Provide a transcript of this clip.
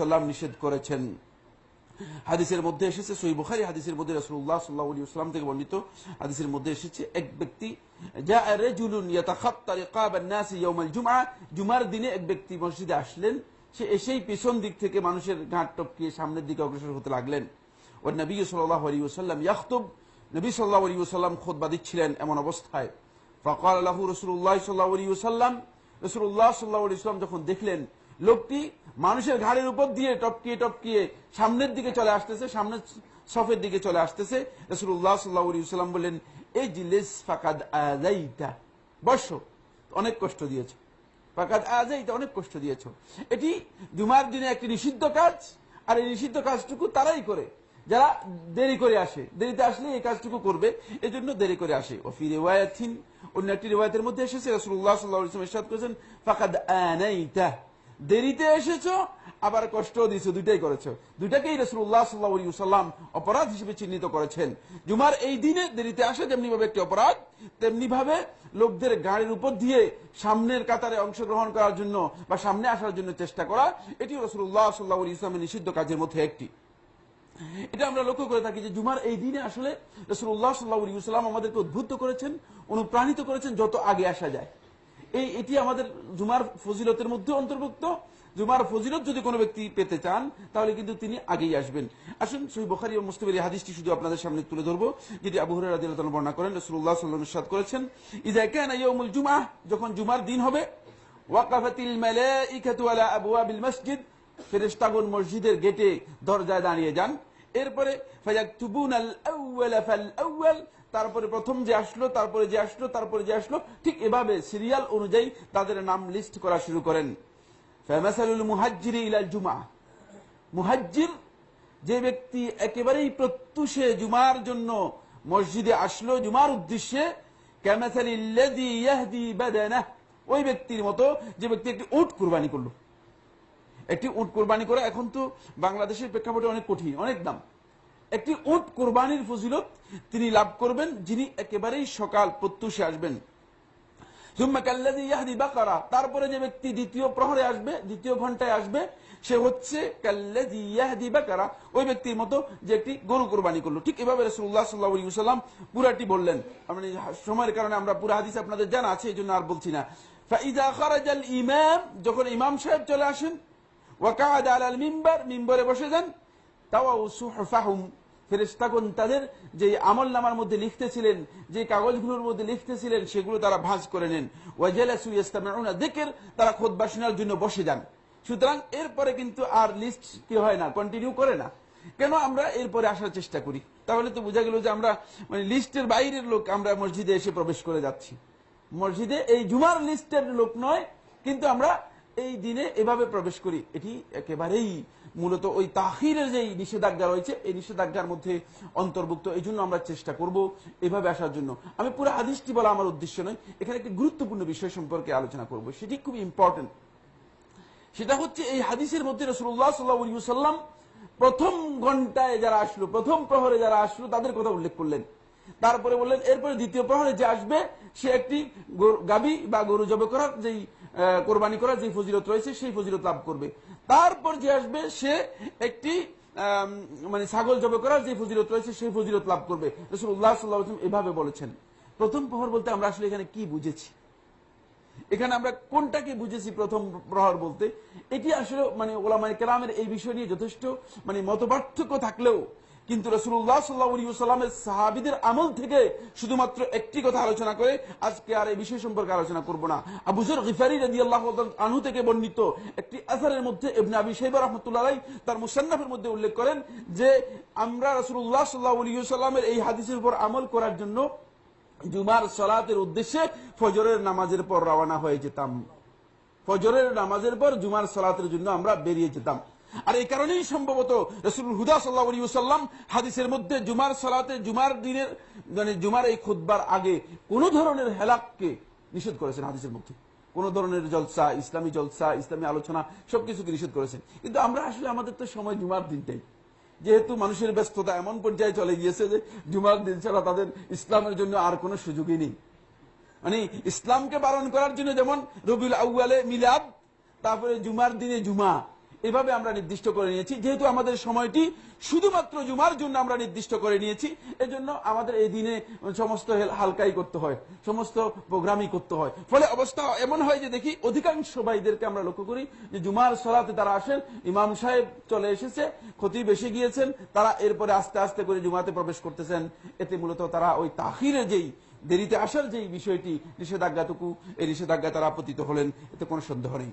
সাল্লাম নিষেধ করেছেন। হাদিসের মধ্যে এসেছে হাদিসের মধ্যে রসুল্লাহ থেকে বর্ণিত হাদিসের মধ্যে এসেছে, এক ব্যক্তি জুমার দিনে এক ব্যক্তি মসজিদে আসলেন, সে এসেই পেছন দিক থেকে মানুষের ঘাট টপকিয়ে সামনের দিকে অগ্রসর হতে লাগলেন। ও নবী সাল্লাহ আলী নবী সাল্লাহ আলী ওসাল্লাম খোদবা এমন অবস্থায়। ফকাল আল্লাহ রসুল্লাহ সাল্লাহ রসুল্লাহ সাল্লাহ ইসলাম যখন দেখলেন লোকটি মানুষের ঘাড়ের উপর দিয়ে টপকিয়ে টপকিয়ে সামনের দিকে চলে আসতেছে, সামনের সফের দিকে চলে আসতেছে। রসুল্লাহ সাল্লাহ আলী সাল্লাম বললেন এই জিলেস ফাকাদ আজাইতা বর্ষ অনেক কষ্ট দিয়েছ। ফাকাদ আজাইতা অনেক কষ্ট দিয়েছ। এটি জুমার দিনে একটি নিষিদ্ধ কাজ, আর এই নিষিদ্ধ কাজটুকু তারাই করে। যারা দেরি করে আসে, দেরিতে আসলে এই কাজটুকু করবে এই জন্য দেরি করে আসে। ওফি রেওয়ায়াতিন, অন্য একটি রেওয়ায়তের মধ্যে এসেছে রসুল্লাহ সাল্লাহ ইসলাম ইরশাদ করেছেন, ফাকাদ আনাইতা। দেরিতে এসেছ, আবার কষ্ট দিয়েছ, দুইটাই করেছ। দুইটাকেই রসুল্লাহ সাল্লাহ সাল্লাম অপরাধ হিসেবে চিহ্নিত করেছেন। জুমার এই দিনে দেরিতে আসা যেমনি ভাবে একটি অপরাধ তেমনি ভাবে লোকদের গাড়ির উপর দিয়ে সামনের কাতারে অংশগ্রহণ করার জন্য বা সামনে আসার জন্য চেষ্টা করা, এটি রসুল্লাহ সাল্লাহ ইসলামের নিষিদ্ধ কাজের মধ্যে একটি। এটা আমরা লক্ষ্য করে থাকি যে জুমার এই দিনে আসলে রসুল্লাহ সাল্লাহ ইসলাম আমাদেরকে উদ্বুদ্ধ করেছেন, অনুপ্রাণিত করেছেন যত আগে আসা যায়। এই, এটি আমাদের জুমার ফজিলতের মধ্যে অন্তর্ভুক্ত। জুমার ফজিলত যদি কোনো ব্যক্তি পেতে চান, তাহলে কিন্তু তিনি আগেই আসবেন। আসুন, সহি বখারি ও মুস্তিমের এই হাদিসটি শুধু আপনাদের সামনে তুলে ধরবো। যেটি আবু হরের রাদিয়াল্লাহু বর্ণনা করেন সাল্লাল্লাহু আলাইহি ওয়াসাল্লাম করেছেন কানা ইয়াউমুল জুমআহ যখন জুমার দিন হবে, ওয়াকাফাতিল মালাইকাতু আলা আবওয়াবিল মসজিদ ফেরেশতাগণ মসজিদের গেটে দরজায় দাঁড়িয়ে যান। এরপরে তারপরে প্রথম যে আসলো, তারপরে যে আসলো, তারপরে যে আসলো, ঠিক এভাবে সিরিয়াল অনুযায়ী তাদের নাম লিস্ট করা শুরু করেন। ইলাল জুমা যে ব্যক্তি একেবারেই প্রত্যুষে জুমার জন্য মসজিদে আসলো, জুমার উদ্দেশ্যে ওই ব্যক্তির মতো যে ব্যক্তি একটি উট কুরবানি করল। একটি উট কোরবানি করা এখন তো বাংলাদেশের প্রেক্ষাপটে অনেক কঠিন, অনেক দাম। একটি উট কোরবানির ফজিলত তিনি লাভ করবেন যিনি একেবারেই সকাল প্রত্যুষে আসবেন। তারপরে যে ব্যক্তি দ্বিতীয় প্রহরে আসবে, দ্বিতীয় ঘন্টায় আসবে, সে হচ্ছে বাকারা, ওই ব্যক্তির মতো যে একটি গরু কোরবানি করল। ঠিক এভাবে রসুল্লাহ পুরাটি বললেন। মানে সময়ের কারণে আমরা পুরা হাদিস আপনাদের জানা আছে এই জন্য আর বলছি না। ইমাম, যখন ইমাম সাহেব চলে আসেন ওয়াকাদ মিম্বার মিম্বরে বসে যান। তাও সুহফাহুম। ফেরেস্তাগণ তাদের যে আমল নামার মধ্যে লিখতেছিলেন যে কাগজগুলোর মধ্যে লিখতেছিলেন, সেগুলো তারা ভাঁজ করে নেন। ওয়াজালাসু ইস্তামিউনা যিকর, তারা খুতবা শোনার জন্য বসে যান। সুতরাং এরপরে কিন্তু আর লিস্ট কি হয় না কন্টিনিউ করে না। কেন আমরা এরপরে আসার চেষ্টা করি? তাহলে তো বোঝা গেল যে আমরা মানে লিস্টের বাইরের লোক, আমরা মসজিদে এসে প্রবেশ করে যাচ্ছি। মসজিদে এই জুমার লিস্টের লোক নয়, কিন্তু আমরা এই দিনে এভাবে প্রবেশ করি। এটি একেবারেই মূলত ওই তাহিরের যে নিষেধাজ্ঞা রয়েছে, এই নিষেধাজ্ঞার মধ্যে অন্তর্ভুক্ত। এই জন্য আমরা চেষ্টা করব এভাবে আসার জন্য। আমি পুরো হাদিসটি বলা আমার উদ্দেশ্য নয়, এখানে একটি গুরুত্বপূর্ণ বিষয় সম্পর্কে আলোচনা করব। সেটি খুব ইম্পর্টেন্ট সেটা হচ্ছে এই হাদিসের মধ্যে রসুল্লাহ সাল্লাহ সাল্লাম প্রথম ঘন্টায় যারা আসলো, প্রথম প্রহরে যারা আসলো, তাদের কথা উল্লেখ করলেন। তারপরে বললেন, এরপরে দ্বিতীয় প্রহরে যে আসবে, সে একটি গাবি বা গরু জবে করার যেই কোরবানি করার যে ফজিলত রয়েছে, সেই ফজিলত লাভ করবে। তারপর যে আসবে, সে একটি মানে ছাগল জবে করার যে ফজিলত রয়েছে, সেই ফজিলত লাভ করবে। রসুল্লাহ সাল্লাহ এভাবে বলেছেন। প্রথম প্রহর বলতে আমরা আসলে এখানে কি বুঝেছি? এখানে আমরা কোনটাকে বুঝেছি প্রথম প্রহর বলতে? এটি আসলে মানে ওলামাই কেলামের এই বিষয় নিয়ে যথেষ্ট মানে মতপার্থক্য থাকলেও কিন্তু রসুল্লাহ সাল্লাহামের সাহাবিদের আমল থেকে শুধুমাত্র একটি কথা আলোচনা করে আজকে আর এই বিষয় সম্পর্কে আলোচনা করব না। আবুজর গিফারি রাজি আল্লাহ আনহু থেকে বর্ণিত একটি আসারের মধ্যে এবনে আবি সাইবা রহমতুল্লাহ তার মুসান্নাফের মধ্যে উল্লেখ করেন যে আমরা রসুল্লাহ সাল্লাহ সাল্লামের এই হাদিসের উপর আমল করার জন্য জুমার সলাতের উদ্দেশ্যে ফজরের নামাজের পর রওনা হয়ে যেতাম। ফজরের নামাজের পর জুমার সলাতের জন্য আমরা বেরিয়ে যেতাম। আর এই কারণেই সম্ভবত রসুল হুদা সাল্লাহাম হাদিসের মধ্যে জুমার সালাতে, জুমার দিনের মানে জুমার এই খুদ্বার আগে কোন ধরনের হেলাককে নিষেধ করেছেন হাদিসের মধ্যে। কোন ধরনের জলসা, ইসলামী জলসা, ইসলামী আলোচনা, সবকিছুকে নিষেধ করেছেন। কিন্তু আমরা আসলে আমাদের তো সময় জুমার দিনটাই যেহেতু মানুষের ব্যস্ততা এমন পর্যায়ে চলে গিয়েছে যে জুমার দিন ছাড়া তাদের ইসলামের জন্য আর কোনো সুযোগই নেই। মানে ইসলামকে পালন করার জন্য যেমন রবিউল আউ্বালে মিলাদ, তারপরে জুমার দিনে জুমা এভাবে আমরা নির্দিষ্ট করে নিয়েছি। যেহেতু আমাদের সময়টি শুধুমাত্র জুমার জন্য আমরা নির্দিষ্ট করে নিয়েছি, এজন্য আমাদের এই দিনে সমস্ত হালকাই করতে হয়, সমস্ত প্রোগ্রামই করতে হয়। ফলে অবস্থা এমন হয় যে দেখি অধিকাংশ ভাইদেরকে আমরা লক্ষ্য করি যে জুমার সলাতে তারা আসেন, ইমাম সাহেব চলে এসেছে ক্ষতি বেশি গিয়েছেন, তারা এরপরে আস্তে আস্তে করে জুমাতে প্রবেশ করতেছেন। এতে মূলত তারা ওই তাহিরে যেই দেরিতে আসার যেই বিষয়টি, নিষেধাজ্ঞাটুকু, এই নিষেধাজ্ঞা তারা আপত্তিত হলেন, এতে কোনো সন্দেহ নেই।